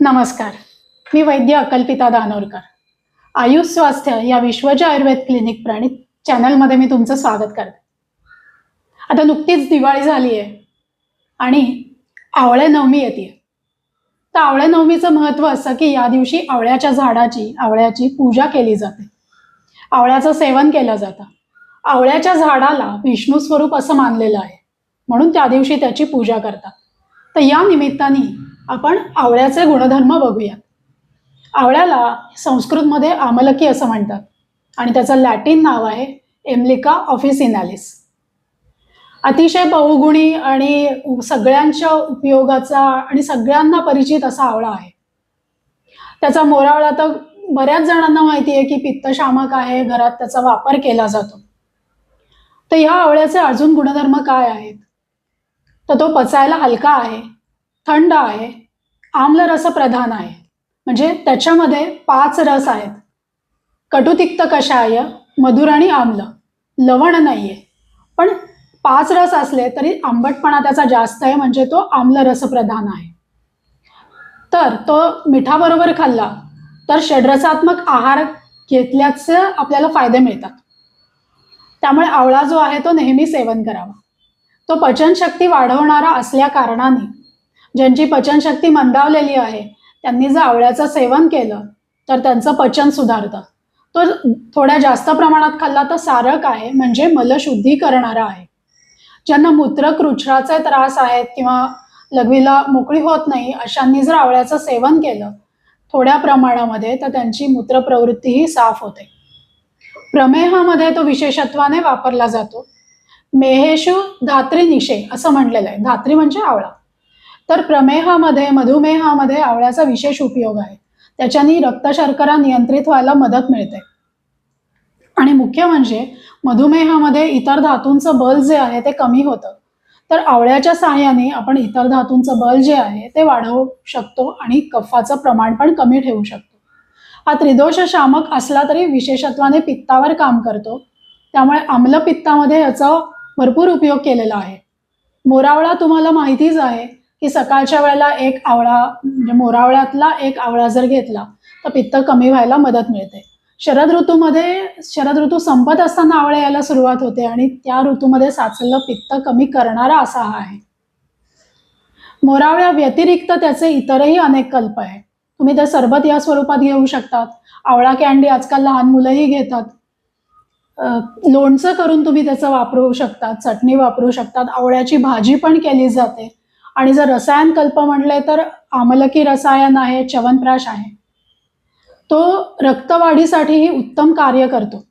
नमस्कार. मी वैद्य अकल्पिता दानोरकर. आयुष स्वास्थ्य या विश्वज आयुर्वेद क्लिनिक प्रणित चॅनलमध्ये मी तुमचं स्वागत करते. आता नुकतीच दिवाळी झाली आहे आणि आवळ्या नवमी येते तर आवळ्या नवमीचं महत्त्व असं की या दिवशी आवळ्याच्या झाडाची आवळ्याची पूजा केली जाते. आवळ्याचं सेवन केलं जातं. आवळ्याच्या झाडाला विष्णू स्वरूप असं मानलेलं आहे. म्हणून त्या दिवशी त्याची पूजा करतात. तर या निमित्ताने आपण आवळ्याचे गुणधर्म बघूया. आवळ्याला संस्कृतमध्ये आमलकी असं म्हणतात आणि त्याचं लॅटिन नाव आहे एमलिका ऑफिसिनॅलिस अतिशय बहुगुणी आणि सगळ्यांच्या उपयोगाचा आणि सगळ्यांना परिचित असा आवळा आहे. त्याचा मोरावळा तर बऱ्याच जणांना माहिती आहे की पित्तशामक आहे घरात त्याचा वापर केला जातो. तर ह्या आवळ्याचे अजून गुणधर्म काय आहेत? तर तो पचायला हलका आहे थंड आहे आम्लरस प्रधान आहे. म्हणजे त्याच्यामध्ये पाच रस आहेत. कटुतिक्त कषाय मधुर आणि आम्ल. लवण नाही आहे पण पाच रस असले तरी आंबटपणा त्याचा जास्त आहे म्हणजे तो आम्लरस प्रधान आहे. तर तो मिठाबरोबर खाल्ला तर षड्रसात्मक आहार घेतल्याचे आपल्याला फायदे मिळतात. त्यामुळे आवळा जो आहे तो नेहमी सेवन करावा. तो पचनशक्ती वाढवणारा असल्या कारणाने ज्यांची पचनशक्ती मंदावलेली आहे त्यांनी जर आवळ्याचं सेवन केलं तर त्यांचं पचन सुधारतं. तो थोड्या जास्त प्रमाणात खाल्ला तर सारक आहे म्हणजे मलशुद्धी करणारा आहे. ज्यांना मूत्रकृच्छ्राचे त्रास आहेत किंवा लघवीला मोकळी होत नाही अशांनी जर आवळ्याचं सेवन केलं थोड्या प्रमाणामध्ये तर त्यांची मूत्रप्रवृत्तीही साफ होते. प्रमेहामध्ये तो विशेषत्वाने वापरला जातो. मेहेशु धात्री निशे असं म्हटलेलं आहे. धात्री म्हणजे आवळा. तर प्रमेहामध्ये मधुमेहामध्ये आवळ्याचा विशेष उपयोग आहे. त्याच्यानी रक्तशर्करा नियंत्रित व्हायला मदत मिळते. आणि मुख्य म्हणजे मधुमेहामध्ये इतर धातूंचं बल जे आहे ते कमी होतं. तर आवळ्याच्या सहाय्याने आपण इतर धातूंचं बल जे आहे ते वाढवू शकतो आणि कफाचं प्रमाण पण कमी ठेवू शकतो. हा त्रिदोष शामक असला तरी विशेषत्वाने पित्तावर काम करतो. त्यामुळे आम्ल पित्तामध्ये याचा भरपूर उपयोग केलेला आहे. मोरावळा तुम्हाला माहितीच आहे. की सकाळच्या वेळेला एक आवळा म्हणजे मोरावळ्यातला एक आवळा जर घेतला तर पित्त कमी व्हायला मदत मिळते. शरद ऋतूमध्ये शरद ऋतू संपत असताना आवळे यायला सुरुवात होते आणि त्या ऋतूमध्ये साचलेलं पित्त कमी करणारा असा हा आहे. मोरावळ्या व्यतिरिक्त त्याचे इतरही अनेक कल्प आहे तुम्ही ते सरबत या स्वरूपात घेऊ शकतात. आवळा कॅन्डी आजकाल लहान मुलंही घेतात. लोणचं करून तुम्ही त्याचं वापरू शकतात चटणी वापरू शकतात. आवळ्याची भाजी पण केली जाते. आणि जर रसायन कल्प म्हटले तर आमलकी रसायन आहे च्यवनप्राश आहे. तो रक्तवाढीसाठीही उत्तम कार्य करतो.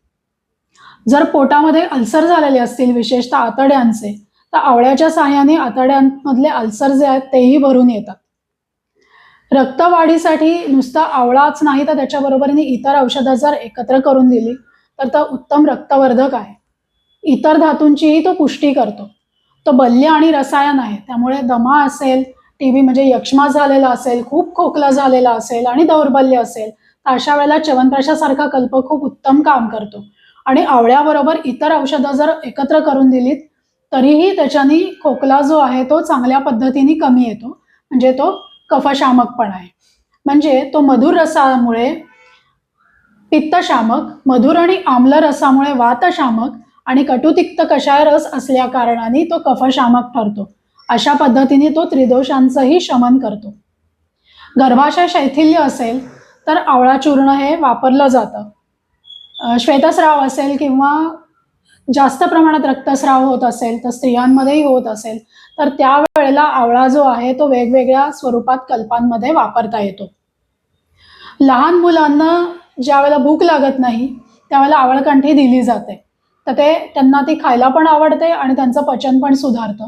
जर पोटामध्ये अल्सर झालेले असतील विशेषतः आतड्यांचे तर आवळ्याच्या साहाय्याने आतड्यांमधले अल्सर जे आहेत तेही भरून येतात. रक्तवाढीसाठी नुसता आवळाच नाही तर त्याच्याबरोबरीने इतर औषधं जर एकत्र करून दिली तर तो उत्तम रक्तवर्धक आहे. इतर धातूंचीही तो पुष्टी करतो. तो बल्य आणि रसायन आहे. त्यामुळे दमा असेल टी बी म्हणजे यक्ष्मा झालेला असेल खूप खोकला झालेला असेल आणि दौर्बल्य असेल तर अशा वेळेला च्यवनप्राशासारखा कल्प खूप उत्तम काम करतो. आणि आवळ्याबरोबर इतर औषधं जर एकत्र करून दिलीत तरीही त्याच्यानी खोकला जो आहे तो चांगल्या पद्धतीने कमी येतो. म्हणजे तो कफशामक पण आहे. म्हणजे तो मधुर रसामुळे पित्तशामक मधुर आणि आम्ल रसामुळे वातशामक आणि कटुतिक्त कषाय रस असल्या कारणाने तो कफशामक ठरतो. अशा पद्धतीने तो त्रिदोषांचंही शमन करतो. गर्भाशय शैथिल्य असेल तर आवळा चूर्ण हे वापरलं जातं. श्वेतस्राव असेल किंवा जास्त प्रमाणात रक्तस्राव होत असेल तर स्त्रियांमध्येही होत असेल तर त्यावेळेला आवळा जो आहे तो वेगवेगळ्या स्वरूपात कल्पांमध्ये वापरता येतो. लहान मुलांना ज्यावेळेला भूक लागत नाही त्यावेळेला आवळकंठी दिली जाते. तर ते त्यांना ती खायला पण आवडते आणि त्यांचं पचन पण सुधारतं.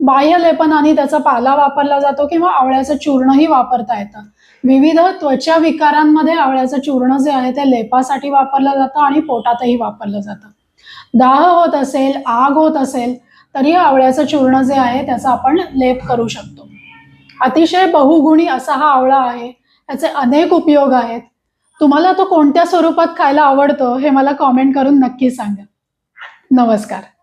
बाह्य लेपनाने त्याचा पाला वापरला जातो किंवा आवळ्याचं चूर्णही वापरता येतं. विविध त्वचा विकारांमध्ये आवळ्याचं चूर्ण जे आहे ते लेपासाठी वापरलं जातं आणि पोटातही वापरलं जातं. दाह होत असेल आग होत असेल तरी आवळ्याचं चूर्ण जे आहे त्याचा आपण लेप करू शकतो. अतिशय बहुगुणी असा हा आवळा आहे. त्याचे अनेक उपयोग आहेत. तुम्हाला तो कोणत्या स्वरूपात खायला आवडतो हे मला कॉमेंट करून नक्की सांगा. नमस्कार.